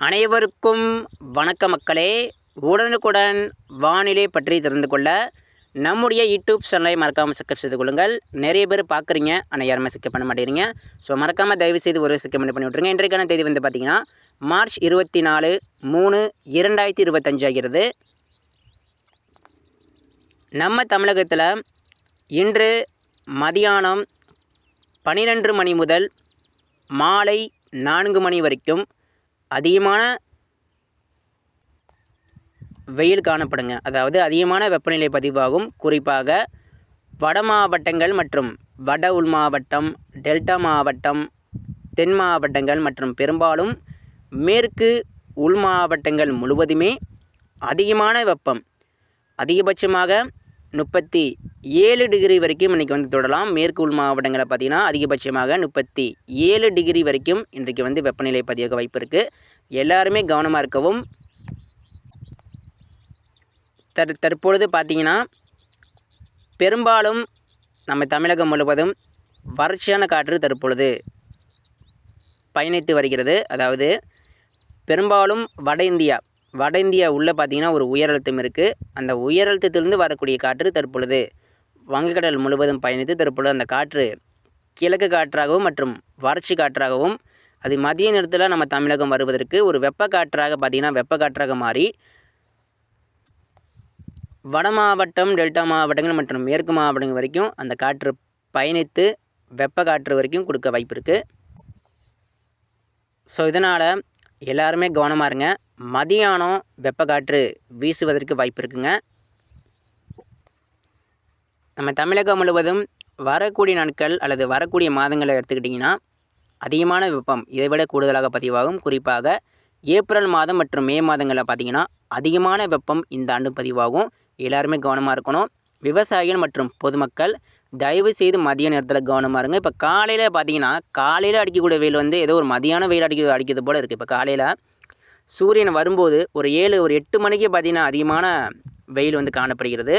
அனைவருக்கும் வணக்க மக்களே. உடனுக்குடன் வானிலை பற்றி தெரிந்து கொள்ள நம்முடைய யூடியூப் சேனலை மறக்காமல் சப்ஸ்கிரைப் செய்து கொள்ளுங்கள். நிறைய பேர் பார்க்குறீங்க ஆனால் யாருமே சப்ஸ்கிரைப் பண்ண மாட்டேங்கிறீங்க. ஸோ மறக்காமல் தயவு செய்து ஒரு சப்ஸ்கிரைப் பண்ணி விட்ருங்க இன்றைக்கான தேதி வந்து பார்த்திங்கன்னா மார்ச் இருபத்தி நாலு மூணு இரண்டாயிரத்தி இருபத்தஞ்சு ஆகிறது. நம்ம தமிழகத்தில் இன்று மதியானம் பன்னிரெண்டு மணி முதல் மாலை நான்கு மணி வரைக்கும் அதிகமான வெயில் காணப்படுங்க. அதாவது அதிகமான வெப்பநிலை பதிவாகும். குறிப்பாக வட மாவட்டங்கள் மற்றும் வட உள் மாவட்டம் டெல்டா மாவட்டம் தென் மாவட்டங்கள் மற்றும் பெரும்பாலும் மேற்கு உள் மாவட்டங்கள் முழுவதுமே அதிகமான வெப்பம். அதிகபட்சமாக முப்பத்தி ஏழு டிகிரி வரைக்கும் இன்றைக்கி வந்து தொடலாம். மேற்கு உள் மாவட்டங்களில் பார்த்திங்கன்னா அதிகபட்சமாக முப்பத்தி ஏழு டிகிரி வரைக்கும் இன்றைக்கு வந்து வெப்பநிலை பதிவாக வாய்ப்பு இருக்குது எல்லாருமே கவனமாக இருக்கவும். தற் தற்பொழுது பார்த்திங்கன்னா பெரும்பாலும் நம்ம தமிழகம் முழுவதும் வறட்சியான காற்று தற்பொழுது பயணித்து வருகிறது. அதாவது பெரும்பாலும் வட இந்தியா வட இந்தியா உள்ளே பார்த்திங்கன்னா ஒரு உயரழுத்தம் இருக்குது அந்த உயரழுத்தத்திலிருந்து வரக்கூடிய காற்று தற்பொழுது வங்கக்கடல் முழுவதும் பயணித்து தற்பொழுது அந்த காற்று கிழக்கு காற்றாகவும் மற்றும் வறட்சி காற்றாகவும் அது மதிய நேரத்தில் நம்ம தமிழகம் வருவதற்கு ஒரு வெப்ப காற்றாக பார்த்திங்கன்னா வெப்ப காற்றாக மாறி வட மாவட்டம் டெல்டா மாவட்டங்கள் மற்றும் மேற்கு மாவட்டங்கள் வரைக்கும் அந்த காற்று பயணித்து வெப்ப காற்று வரைக்கும் கொடுக்க வாய்ப்பு இருக்குது ஸோ இதனால் எல்லாருமே கவனமாக இருங்க. மதியானம் வெப்பக்காற்று வீசுவதற்கு வாய்ப்பு இருக்குங்க நம்ம தமிழகம் முழுவதும் வரக்கூடிய நாட்கள் அல்லது வரக்கூடிய மாதங்களை எடுத்துக்கிட்டிங்கன்னா அதிகமான வெப்பம் இதை விட கூடுதலாக பதிவாகும். குறிப்பாக ஏப்ரல் மாதம் மற்றும் மே மாதங்களில் பார்த்திங்கன்னா அதிகமான வெப்பம் இந்த ஆண்டு பதிவாகும். எல்லாருமே கவனமாக இருக்கணும். விவசாயிகள் மற்றும் பொதுமக்கள் தயவு செய்து மதிய நேரத்தில் கவனமாக இருங்க. இப்போ காலையில் பார்த்தீங்கன்னா காலையில் அடிக்கக்கூடிய வெயில் வந்து ஏதோ ஒரு மதியான வெயில் அடிக்கிறது அடிக்கிறது போல் இருக்குது இப்போ காலையில் சூரியன் வரும்போது ஒரு ஏழு ஒரு எட்டு மணிக்கு பார்த்திங்கன்னா அதிகமான வெயில் வந்து காணப்படுகிறது.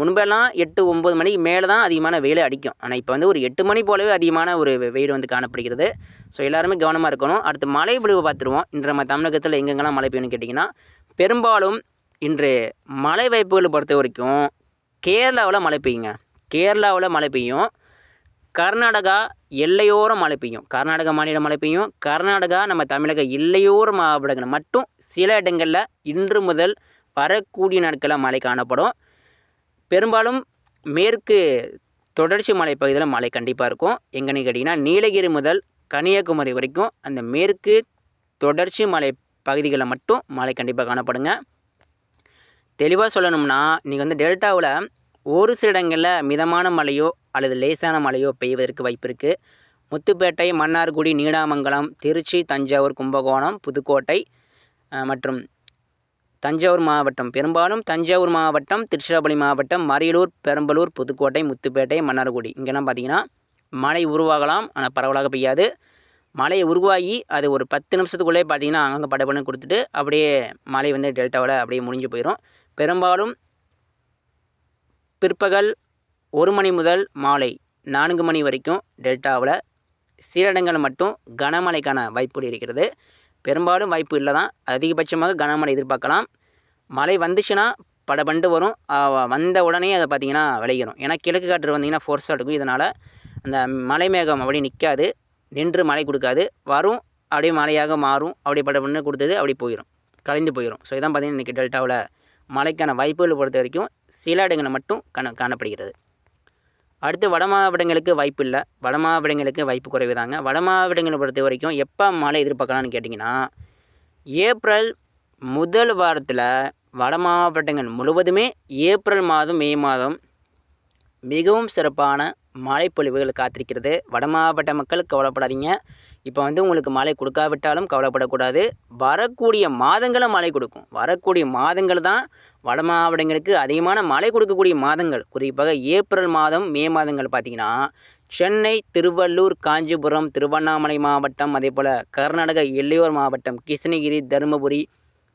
முன்பெல்லாம் எட்டு ஒம்பது மணிக்கு மேலே தான் அதிகமான வெயில் அடிக்கும். ஆனால் இப்போ வந்து ஒரு எட்டு மணி போலவே அதிகமான ஒரு வெயில் வந்து காணப்படுகிறது. ஸோ எல்லாருமே கவனமாக இருக்கணும். அடுத்து மழை விழுவை பார்த்துருவோம். இன்று நம்ம தமிழகத்தில் எங்கெங்கெல்லாம் மழை பெய்யும்னு கேட்டிங்கன்னா பெரும்பாலும் இன்று மழை வாய்ப்புகளை பொறுத்த வரைக்கும் கேரளாவில் மழை பெய்யுங்க. கேரளாவில் மழை பெய்யும். கர்நாடகா எல்லையோர மழை பெய்யும். கர்நாடகா மாநில மழை பெய்யும். கர்நாடகா நம்ம தமிழக எல்லையோர மாவட்டங்கள் மட்டும் சில இடங்களில் இன்று முதல் வரக்கூடிய நாட்களில் மழை காணப்படும். பெரும்பாலும் மேற்கு தொடர்ச்சி மலை பகுதியில் மழை கண்டிப்பாக இருக்கும். எங்கன்னு கேட்டிங்கன்னா நீலகிரி முதல் கன்னியாகுமரி வரைக்கும் அந்த மேற்கு தொடர்ச்சி மலை பகுதிகளில் மட்டும் மழை கண்டிப்பாக காணப்படுங்க. தெளிவாக சொல்லணும்னா நீங்கள் வந்து டெல்டாவில் ஒரு சில இடங்களில் மிதமான மழையோ அல்லது லேசான மழையோ பெய்வதற்கு வாய்ப்பு இருக்குது முத்துப்பேட்டை மன்னார்குடி நீடாமங்கலம் திருச்சி தஞ்சாவூர் கும்பகோணம் புதுக்கோட்டை மற்றும் தஞ்சாவூர் மாவட்டம். பெரும்பாலும் தஞ்சாவூர் மாவட்டம் திருச்சிராப்பள்ளி மாவட்டம் மறையலூர் பெரம்பலூர் புதுக்கோட்டை முத்துப்பேட்டை மன்னார்குடி. இங்கெல்லாம் பார்த்திங்கன்னா மழை உருவாகலாம் ஆனால் பரவலாக பெய்யாது. மழை உருவாகி அது ஒரு பத்து நிமிஷத்துக்குள்ளே பார்த்திங்கன்னா அங்கங்கே படப்படன்னு கொடுத்துட்டு அப்படியே மழை வந்து டெல்டாவில் அப்படியே முடிஞ்சு போயிடும் பெரும்பாலும் பிற்பகல் ஒரு மணி முதல் மாலை நான்கு மணி வரைக்கும் டெல்டாவில் சீரடங்கள் மட்டும் கனமழைக்கான வாய்ப்புகள் இருக்கிறது. பெரும்பாலும் வாய்ப்பு இல்லை தான் அதிகபட்சமாக கனமழை எதிர்பார்க்கலாம். மழை வந்துச்சுன்னா படபண்டு வரும். வந்த உடனே அதை பார்த்திங்கன்னா விளையிடும் ஏன்னா கிழக்கு காற்று வந்திங்கன்னா ஃபோர்ஸாக இருக்கும் இதனால் அந்த மலை மேகம் அப்படியே நிற்காது. நின்று மழை கொடுக்காது. வரும் அப்படியே மழையாக மாறும். அப்படியே படபண்டு கொடுத்தது அப்படி போயிடும் கலைந்து போயிடும் ஸோ இதான் பார்த்திங்கன்னா இன்றைக்கி டெல்டாவில் மழைக்கான வாய்ப்புகளை பொறுத்த வரைக்கும் சில இடங்களில் மட்டும் காண காணப்படுகிறது. அடுத்து வட மாவட்டங்களுக்கு வாய்ப்பு இல்லை. வட மாவட்டங்களுக்கு வாய்ப்பு குறைவு தாங்க வட மாவட்டங்களை பொறுத்த வரைக்கும் எப்போ மழை எதிர்பார்க்கலாம்னு கேட்டிங்கன்னா ஏப்ரல் முதல் வாரத்தில் வட மாவட்டங்கள் முழுவதுமே ஏப்ரல் மாதம் மே மாதம் மிகவும் சிறப்பான மழைப்பொழிவுகள் காத்திருக்கிறது. வட மாவட்ட மக்கள் கவலைப்படாதீங்க. இப்போ வந்து உங்களுக்கு மழை கொடுக்காவிட்டாலும் கவலைப்படக்கூடாது. வரக்கூடிய மாதங்களும் மழை கொடுக்கும். வரக்கூடிய மாதங்கள் தான் வட மாவட்டங்களுக்கு அதிகமான மழை கொடுக்கக்கூடிய மாதங்கள். குறிப்பாக ஏப்ரல் மாதம் மே மாதங்கள் பார்த்திங்கன்னா சென்னை திருவள்ளூர் காஞ்சிபுரம் திருவண்ணாமலை மாவட்டம் அதே போல் கர்நாடக எல்லையோர் மாவட்டம் கிருஷ்ணகிரி தருமபுரி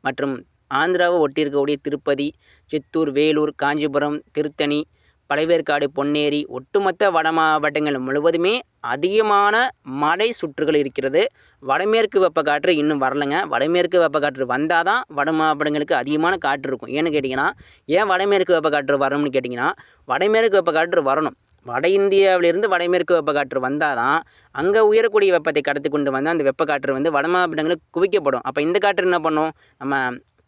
மற்றும் ஆந்திராவை ஒட்டியிருக்கக்கூடிய திருப்பதி சித்தூர் வேலூர் காஞ்சிபுரம் திருத்தணி பழவேற்காடு பொன்னேரி ஒட்டுமொத்த வட மாவட்டங்கள் முழுவதுமே அதிகமான மழை சுற்றுகள் இருக்கிறது. வடமேற்கு வெப்பக்காற்று இன்னும் வரலைங்க. வடமேற்கு வெப்பக்காற்று வந்தால் தான் வட மாவட்டங்களுக்கு அதிகமான காற்று இருக்கும். ஏன்னு கேட்டிங்கன்னா ஏன் வடமேற்கு வெப்பக்காற்று வரணும்னு கேட்டிங்கன்னா வடமேற்கு வெப்பக்காற்று வரணும். வட இந்தியாவிலிருந்து வடமேற்கு வெப்பக்காற்று வந்தால் தான் அங்கே உயரக்கூடிய வெப்பத்தை கடத்தி கொண்டு வந்து அந்த வெப்பக்காற்று வந்து வட மாவட்டங்களுக்கு குவிக்கப்படும். அப்போ இந்த காற்று என்ன பண்ணும்? நம்ம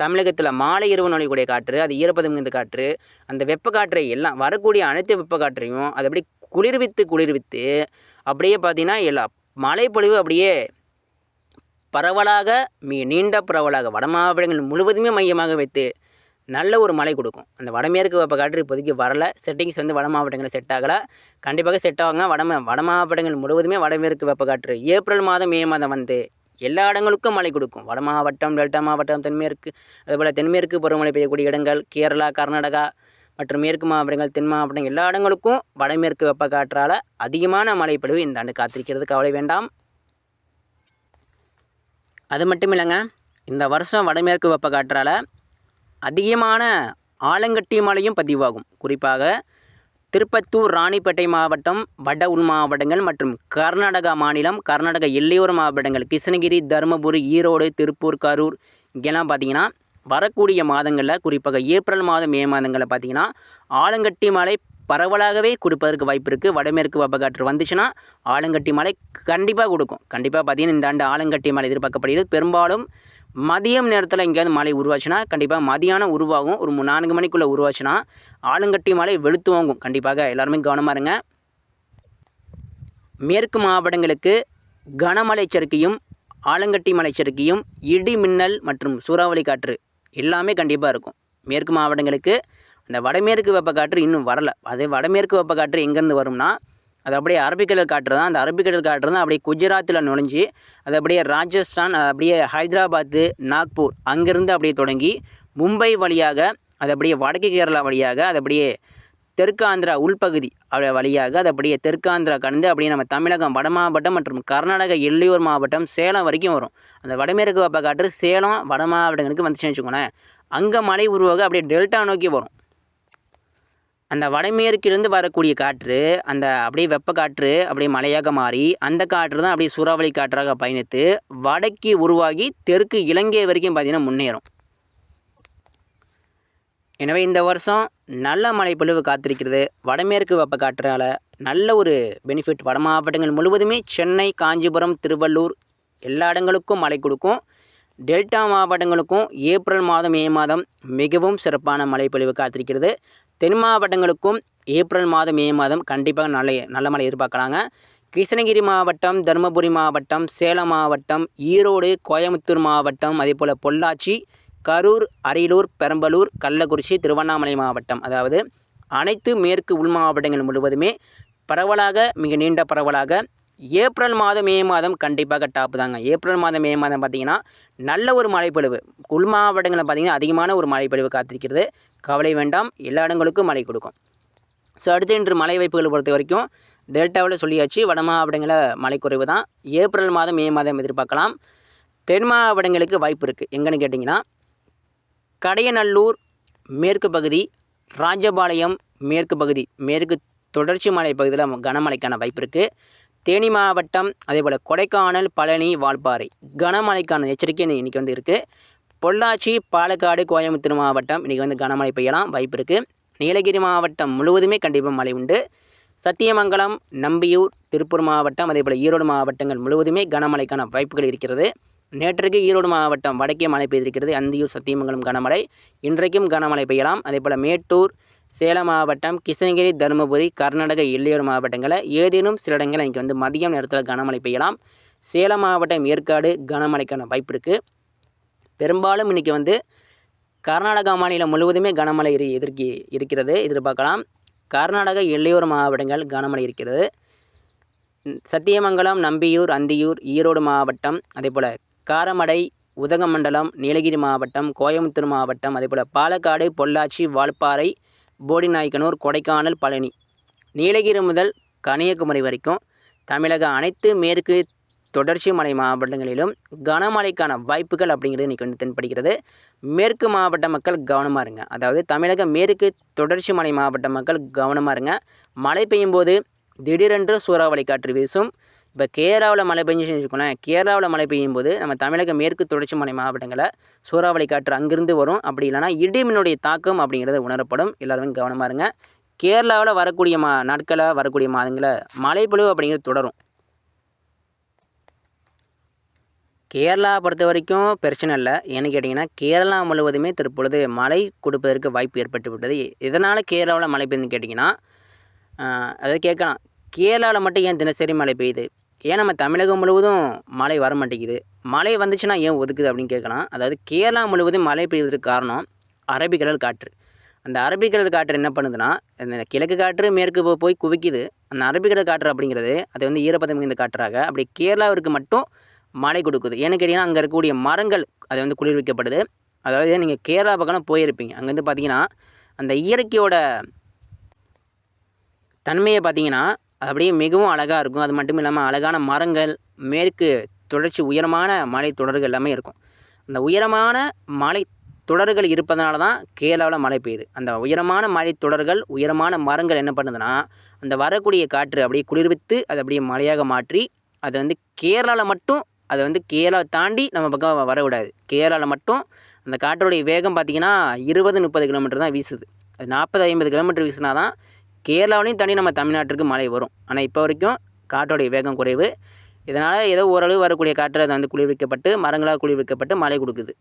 தமிழகத்தில் மாலை இரவு நுழையக்கூடிய காற்று அது ஈரப்பதம் மிகுந்த காற்று அந்த வெப்பக்காற்றை எல்லாம் வரக்கூடிய அனைத்து வெப்பக்காற்றையும் அது அப்படியே குளிர்வித்து குளிர்வித்து அப்படியே பார்த்தீங்கன்னா எல்லா மழைப்பொழிவு அப்படியே பரவலாக மிக நீண்ட பரவலாக வட மாவட்டங்கள் முழுவதுமே மையமாக வைத்து நல்ல ஒரு மழை கொடுக்கும். அந்த வடமேற்கு வெப்ப காற்று இப்போதைக்கு வரல. செட்டிங்ஸ் வந்து வட மாவட்டங்களில் செட் ஆகலை. கண்டிப்பாக செட் ஆகுங்க. வட வட மாவட்டங்கள் முழுவதுமே வடமேற்கு வெப்ப காற்று. ஏப்ரல் மாதம் மே மாதம் வந்து எல்லா இடங்களுக்கும் மழை கொடுக்கும். வட மாவட்டம் டெல்டா மாவட்டம் தென்மேற்கு அதுபோல் தென்மேற்கு பருவமழை பெய்யக்கூடிய இடங்கள் கேரளா கர்நாடகா மற்றும் மேற்கு மாவட்டங்கள் தென் மாவட்டங்கள் எல்லா இடங்களுக்கும் வடமேற்கு வெப்ப காற்றால் அதிகமான மழைப்பொழிவு இந்த ஆண்டு காத்திருக்கிறது. கவலை வேண்டாம். அது மட்டும் இல்லைங்க. இந்த வருஷம் வடமேற்கு வெப்ப காற்றால் அதிகமான ஆலங்கட்டி மழையும் பதிவாகும். குறிப்பாக திருப்பத்தூர் ராணிப்பேட்டை மாவட்டம் வட உள் மாவட்டங்கள் மற்றும் கர்நாடகா மாநிலம் கர்நாடக எல்லையோர மாவட்டங்கள் கிருஷ்ணகிரி தருமபுரி ஈரோடு திருப்பூர் கரூர் இங்கெல்லாம் பார்த்தீங்கன்னா வரக்கூடிய மாதங்களில் குறிப்பாக ஏப்ரல் மாதம் மே மாதங்களில் பார்த்தீங்கன்னா ஆலங்கட்டி மழை பரவலாகவே கொடுப்பதற்கு வாய்ப்பு இருக்குது வடமேற்கு வெப்பக்காற்று வந்துச்சுன்னா ஆலங்கட்டி மழை கண்டிப்பாக கொடுக்கும். கண்டிப்பாக பார்த்தீங்கன்னா இந்த ஆண்டு ஆலங்கட்டி மழை எதிர்பார்க்கப்படுகிறது. பெரும்பாலும் மதியம் நேரத்தில் எங்கேயாவது மழை உருவாச்சுன்னா கண்டிப்பாக மதியானம் உருவாகும். ஒரு நான்கு மணிக்குள்ளே உருவாச்சுன்னா ஆளுங்கட்டி மழை வெளுத்து வாங்கும். கண்டிப்பாக எல்லாருமே கவனமாக இருங்க. மேற்கு மாவட்டங்களுக்கு கனமழை எச்சரிக்கையும் ஆலங்கட்டி மலை எச்சரிக்கையும் இடி மின்னல் மற்றும் சூறாவளி காற்று எல்லாமே கண்டிப்பாக இருக்கும். மேற்கு மாவட்டங்களுக்கு அந்த வடமேற்கு வெப்பக்காற்று இன்னும் வரல. அதே வடமேற்கு வெப்பக்காற்று எங்கேருந்து வரும்னா அது அப்படியே அரபிக்கடல் காற்று தான். அந்த அரபிக்கடல் காற்று தான் அப்படியே குஜராத்தில் நுழைஞ்சி அது அப்படியே ராஜஸ்தான் அப்படியே ஹைதராபாத்து நாக்பூர் அங்கேருந்து அப்படியே தொடங்கி மும்பை வழியாக அது அப்படியே வடக்கு கேரளா வழியாக அது அப்படியே தெற்கு ஆந்திரா உள்பகுதி அப்படி வழியாக அது அப்படியே தெற்கு ஆந்திரா கடந்து அப்படியே நம்ம தமிழகம் வட மாவட்டம் மற்றும் கர்நாடகா எல்லையூர் மாவட்டம் சேலம் வரைக்கும் வரும். அந்த வடமேற்கு வெப்ப காற்று சேலம் வட மாவட்டங்களுக்கு வந்துச்சுன்னு வச்சுக்கோங்களேன். அங்கே மழை உருவாக அப்படியே டெல்டா நோக்கி வரும். அந்த வடமேற்கிலிருந்து வரக்கூடிய காற்று அந்த அப்படியே வெப்ப காற்று அப்படியே மழையாக மாறி அந்த காற்று தான் அப்படியே சூறாவளி காற்றாக பயணித்து வடக்கு உருவாகி தெற்கு இலங்கை வரைக்கும் பார்த்திங்கன்னா முன்னேறும். எனவே இந்த வருஷம் நல்ல மழைப்பொழிவு காத்திருக்கிறது. வடமேற்கு வெப்ப காற்றால் நல்ல ஒரு பெனிஃபிட் வட மாவட்டங்கள் முழுவதுமே சென்னை காஞ்சிபுரம் திருவள்ளூர் எல்லா இடங்களுக்கும் மழை கொடுக்கும். டெல்டா மாவட்டங்களுக்கும் ஏப்ரல் மாதம் மே மாதம் மிகவும் சிறப்பான மழைப்பொழிவு காத்திருக்கிறது. தென் மாவட்டங்களுக்கும் ஏப்ரல் மாதம் மே மாதம் கண்டிப்பாக நல்ல நல்ல மழை எதிர்பார்க்கலாங்க. கிருஷ்ணகிரி மாவட்டம் தருமபுரி மாவட்டம் சேலம் மாவட்டம் ஈரோடு கோயம்புத்தூர் மாவட்டம் அதே போல் பொள்ளாச்சி கரூர் அரியலூர் பெரம்பலூர் கள்ளக்குறிச்சி திருவண்ணாமலை மாவட்டம். அதாவது அனைத்து மேற்கு உள் மாவட்டங்கள் முழுவதுமே பரவலாக மிக நீண்ட பரவலாக ஏப்ரல் மாதம் மே மாதம் கண்டிப்பாக டாப்பு தாங்க. ஏப்ரல் மாதம் மே மாதம் பார்த்திங்கன்னா நல்ல ஒரு மழைப்பொழிவு. உள் மாவட்டங்களில் பார்த்திங்கன்னா அதிகமான ஒரு மழைப்பொழிவு காத்திருக்கிறது. கவலை வேண்டாம். எல்லா இடங்களுக்கும் மழை கொடுக்கும். ஸோ அடுத்து இன்று மழை வாய்ப்புகள் பொறுத்த வரைக்கும் டெல்டாவில் சொல்லியாச்சு வட மாவட்டங்களில் மழை குறைவு தான். ஏப்ரல் மாதம் மே மாதம் எதிர்பார்க்கலாம். தென் மாவட்டங்களுக்கு வாய்ப்பு இருக்குது எங்கன்னு கேட்டிங்கன்னா கடையநல்லூர் மேற்கு பகுதி ராஜபாளையம் மேற்கு பகுதி மேற்கு தொடர்ச்சி மலை பகுதியில் கனமழைக்கான வாய்ப்பு இருக்குது தேனி மாவட்டம் அதே போல் கொடைக்கானல் பழனி வால்பாறை. கனமழைக்கான எச்சரிக்கை இன்றைக்கி இன்னைக்கு வந்து இருக்குது பொள்ளாச்சி பாலக்காடு கோயம்புத்தூர் மாவட்டம் இன்றைக்கி வந்து கனமழை பெய்யலாம். வாய்ப்பு இருக்குது நீலகிரி மாவட்டம் முழுவதுமே கண்டிப்பாக மழை உண்டு. சத்தியமங்கலம் நம்பியூர் திருப்பூர் மாவட்டம் அதேபோல் ஈரோடு மாவட்டங்கள் முழுவதுமே கனமழைக்கான வாய்ப்புகள் இருக்கிறது. நேற்றுக்கு ஈரோடு மாவட்டம் வடக்கே மழை பெய்திருக்கிறது. அந்தியூர் சத்தியமங்கலம் கனமழை. இன்றைக்கும் கனமழை பெய்யலாம். அதே போல் மேட்டூர் சேலம் மாவட்டம் கிருஷ்ணகிரி தருமபுரி கர்நாடக எல்லையோர மாவட்டங்களில் ஏதேனும் சில இடங்களில் இன்றைக்கி வந்து மதியம் நேரத்தில் கனமழை பெய்யலாம். சேலம் மாவட்டம் ஏற்காடு கனமழைக்கான வாய்ப்பு இருக்குது பெரும்பாலும் இன்றைக்கி வந்து கர்நாடகா மாநிலம் முழுவதுமே கனமழை எதிர்க்கி இருக்கிறது. எதிர்பார்க்கலாம். கர்நாடக எல்லையோர மாவட்டங்கள் கனமழை இருக்கிறது. சத்தியமங்கலம் நம்பியூர் அந்தியூர் ஈரோடு மாவட்டம் அதேபோல் காரமடை உதகமண்டலம் நீலகிரி மாவட்டம் கோயம்புத்தூர் மாவட்டம் அதேபோல் பாலக்காடு பொள்ளாச்சி வால்பாறை போடிநாயக்கனூர் கொடைக்கானல் பழனி. நீலகிரி முதல் கன்னியாகுமரி வரைக்கும் தமிழக அனைத்து மேற்கு தொடர்ச்சி மலை மாவட்டங்களிலும் கனமழைக்கான வாய்ப்புகள் அப்படிங்கிறது இன்றைக்கி வந்து தென்படுகிறது. மேற்கு மாவட்ட மக்கள் கவனமாக இருங்க. அதாவது தமிழக மேற்கு தொடர்ச்சி மலை மாவட்ட மக்கள் கவனமாக இருங்க. மழை பெய்யும் போது திடீரென்று சூறாவளி காற்று வீசும். இப்போ கேரளாவில் மழை பெஞ்சுன்னு வச்சுக்கோங்களேன் கேரளாவில் மழை பெய்யும் போது நம்ம தமிழக மேற்கு தொடர்ச்சி மலை மாவட்டங்களில் சூறாவளி காற்று அங்கிருந்து வரும். அப்படி இல்லைனா இடிமின்னுடைய தாக்கம் அப்படிங்கிறது உணரப்படும். எல்லாருமே கவனமாக இருங்க. கேரளாவில் வரக்கூடிய மா நாட்களில் வரக்கூடிய மாதங்களில் மழைப்பொழிவு அப்படிங்கிறது தொடரும். கேரளா பொறுத்த வரைக்கும் பிரச்சனை இல்லை. ஏன்னு கேட்டிங்கன்னா கேரளா முழுவதுமே தற்பொழுது மழை கொடுப்பதற்கு வாய்ப்பு ஏற்பட்டு விட்டது. இதனால் கேரளாவில் மழை பெய்யுதுன்னு கேட்டிங்கன்னா அதை கேட்கலாம். கேரளாவில் மட்டும் ஏன் தினசரி மழை பெய்யுது? ஏன் நம்ம தமிழகம் முழுவதும் மழை வர மாட்டேங்குது? மழை வந்துச்சுன்னா ஏன் ஒதுக்குது அப்படின்னு கேட்கலாம். அதாவது கேரளா முழுவதும் மழை பெய்வதற்கு காரணம் அரபிக்கடல் காற்று. அந்த அரபிக்கடல் காற்று என்ன பண்ணுதுன்னா இந்த கிழக்கு காற்று மேற்கு போய் குவிக்குது. அந்த அரபிக்கடல் காற்று அப்படிங்கிறது அது வந்து ஈரப்பதம் மிகுந்த காற்றாக அப்படி கேரளாவிற்கு மட்டும் மழை கொடுக்குது. ஏன்னு கேட்டிங்கன்னா அங்கே இருக்கக்கூடிய மரங்கள் அது வந்து குளிர்விக்கப்படுது. அதாவது நீங்கள் கேரளா பக்கம் போயிருப்பீங்க. அங்கேருந்து பார்த்தீங்கன்னா அந்த இயற்கையோட தன்மையை பார்த்தீங்கன்னா அது அப்படியே மிகவும் அழகாக இருக்கும். அது மட்டும் இல்லாமல் அழகான மரங்கள் மேற்கு தொடர்ச்சி உயரமான மலை தொடர்கள் எல்லாமே இருக்கும். அந்த உயரமான மலை தொடர்கள் இருப்பதனால தான் கேரளாவில் மழை பெய்யுது. அந்த உயரமான மழை தொடர்கள் உயரமான மரங்கள் என்ன பண்ணுதுன்னா அந்த வரக்கூடிய காற்று அப்படியே குளிர்வித்து அதை அப்படியே மழையாக மாற்றி அதை வந்து கேரளாவில் மட்டும் அதை வந்து கேரளா தாண்டி நம்ம பக்கம் வரவிடாது கேரளாவில் மட்டும் அந்த காற்றுடைய வேகம் பார்த்திங்கன்னா இருபது முப்பது கிலோமீட்டர் தான் வீசுது. அது நாற்பது ஐம்பது கிலோமீட்டர் வீசினா தான் கேரளாவிலையும் தனி நம்ம தமிழ்நாட்டிற்கு மழை வரும். ஆனால் இப்போ வரைக்கும் காற்றோடைய வேகம் குறைவு. இதனால் ஏதோ ஓரளவு வரக்கூடிய காற்று அது வந்து குளிர்விக்கப்பட்டு மரங்களாக குளிர்விக்கப்பட்டு மழை கொடுக்குது.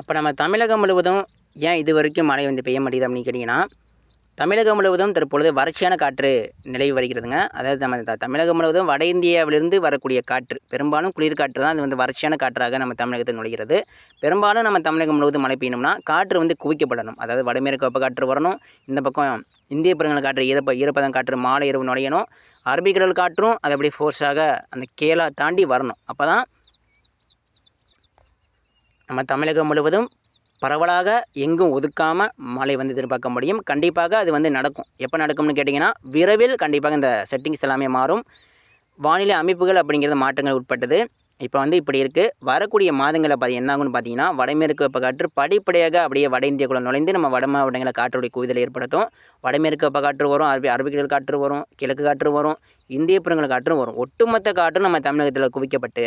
அப்போ நம்ம தமிழகம் முழுவதும் ஏன் இது வரைக்கும் மழை வந்து பெய்ய மாட்டேங்குது அப்படின்னு கேட்டிங்கன்னா தமிழகம் முழுவதும் தற்பொழுது வறட்சியான காற்று நிலவி வருகிறதுங்க. அதாவது நம்ம தமிழகம் முழுவதும் வட இந்தியாவிலிருந்து வரக்கூடிய காற்று பெரும்பாலும் குளிர்காற்று தான் அது வந்து வறட்சியான காற்றாக நம்ம தமிழகத்தில் நுழைகிறது. பெரும்பாலும் நம்ம தமிழகம் முழுவதும் மழை பெய்யணும்னா காற்று வந்து குவிக்கப்படணும். அதாவது வடமேற்கு வெப்ப காற்று வரணும் இந்த பக்கம் இந்திய பெருங்கல் காற்று ஈரப்ப ஈரப்பதம் காற்று மாலை இரவு நுழையணும். அரபிக்கடல் காற்றும் அது அப்படியே ஃபோர்ஸாக அந்த கேலா தாண்டி வரணும். அப்போ தான் நம்ம தமிழகம் முழுவதும் பரவலாக எங்கும் ஒதுக்காமல் மழை வந்து எதிர்பார்க்க முடியும். கண்டிப்பாக அது வந்து நடக்கும். எப்போ நடக்கும்னு கேட்டிங்கன்னா விரைவில் கண்டிப்பாக இந்த செட்டிங்ஸ் எல்லாமே மாறும். வானிலை அமைப்புகள் அப்படிங்கிறது மாற்றங்கள் உட்பட்டது. இப்போ வந்து இப்படி இருக்குது வரக்கூடிய மாதங்களில் பார்த்து என்ன ஆகும்னு பார்த்தீங்கன்னா வடமேற்கு வெப்பக்காற்று படிப்படியாக அப்படியே வட இந்தியக்குள்ள நுழைந்து நம்ம வட மாவட்டங்களில் காற்றுடைய குவிதலை ஏற்படுத்தும். வடமேற்கு வெப்பக்காற்று வரும் அரபி அரபிக்கடல் காற்று வரும் கிழக்கு காற்று வரும் இந்திய பெருங்கல் காற்றும் வரும். ஒட்டுமொத்த காற்றும் நம்ம தமிழகத்தில் குவிக்கப்பட்டு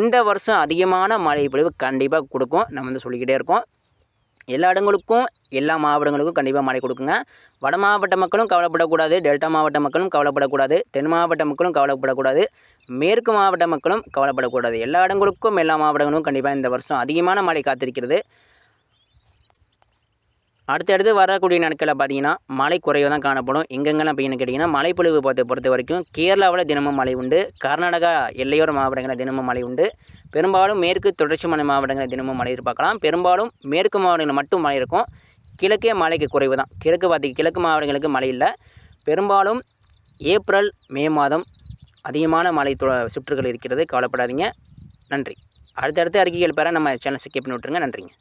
இந்த வருஷம் அதிகமான மழை பொழிவு கண்டிப்பாக கொடுக்கும். நம்ம வந்து சொல்லிக்கிட்டே இருக்கோம். எல்லா இடங்களுக்கும் எல்லா மாவட்டங்களுக்கும் கண்டிப்பாக மழை கொடுக்குங்க. வட மாவட்ட மக்களும் கவலைப்படக்கூடாது டெல்டா மாவட்ட மக்களும் கவலைப்படக்கூடாது தென் மாவட்ட மக்களும் கவலைப்படக்கூடாது மேற்கு மாவட்ட மக்களும் கவலைப்படக்கூடாது. எல்லா இடங்களுக்கும் எல்லா மாவட்டங்களும் கண்டிப்பாக இந்த வருஷம் அதிகமான மழை காத்திருக்கிறது. அடுத்தடுத்து வரக்கூடிய நாட்களில் பார்த்தீங்கன்னா மழை குறைவாக தான் காணப்படும். எங்கெங்கெல்லாம் பெய்யணும் கேட்டிங்கன்னா மழைப்பொழிவு பொறுத்த பொறுத்த வரைக்கும் கேரளாவில் தினமும் மழை உண்டு. கர்நாடகா எல்லையோர மாவட்டங்களில் தினமும் மழை உண்டு. பெரும்பாலும் மேற்கு தொடர்ச்சி மலை மாவட்டங்களில் தினமும் மழை எதிர்பார்க்கலாம். பெரும்பாலும் மேற்கு மாவட்டங்களில் மட்டும் மழை இருக்கும். கிழக்கே மழைக்கு குறைவு தான் கிழக்கு பார்த்தி கிழக்கு மாவட்டங்களுக்கு மழை இல்லை. பெரும்பாலும் ஏப்ரல் மே மாதம் அதிகமான மழை சுற்றுகள் இருக்கிறது. கவலைப்படாதீங்க. நன்றி. அடுத்தடுத்த அறிக்கைகள் பெற நம்ம சேனல் ஸ்கிப் பண்ணி விட்ருங்க நன்றிங்க.